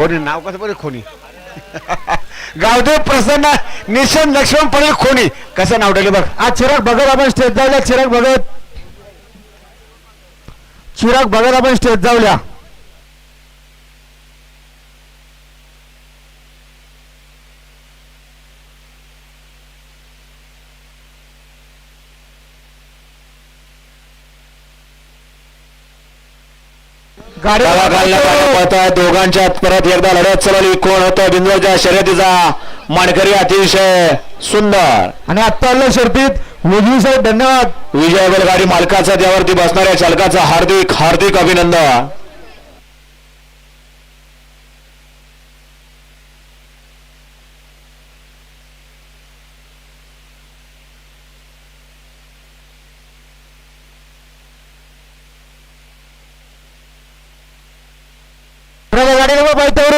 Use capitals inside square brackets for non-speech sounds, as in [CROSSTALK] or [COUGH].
खोनी नाव कसं बरं खोनी? [LAUGHS] गावदेव प्रसन्न निशन लक्ष्मण पडेल खोनी. कसं नाव ठेवलं बघ आज चिराग भगत आपण स्टेज जाऊया चिराग भगत. चिराग भगत आपण स्टेज जाऊया. दोघांच्यात परत एकदा लढत चालवली कोण होतं? बिंदूच्या शर्यतीचा मानकरी अतिशय सुंदर. आणि आत्ता आलं शर्तीत. उजवी साहेब धन्यवाद. विजय बैलगाडी मालकाचा त्यावरती बसणाऱ्या चालकाचा हार्दिक हार्दिक अभिनंदन. Europa y te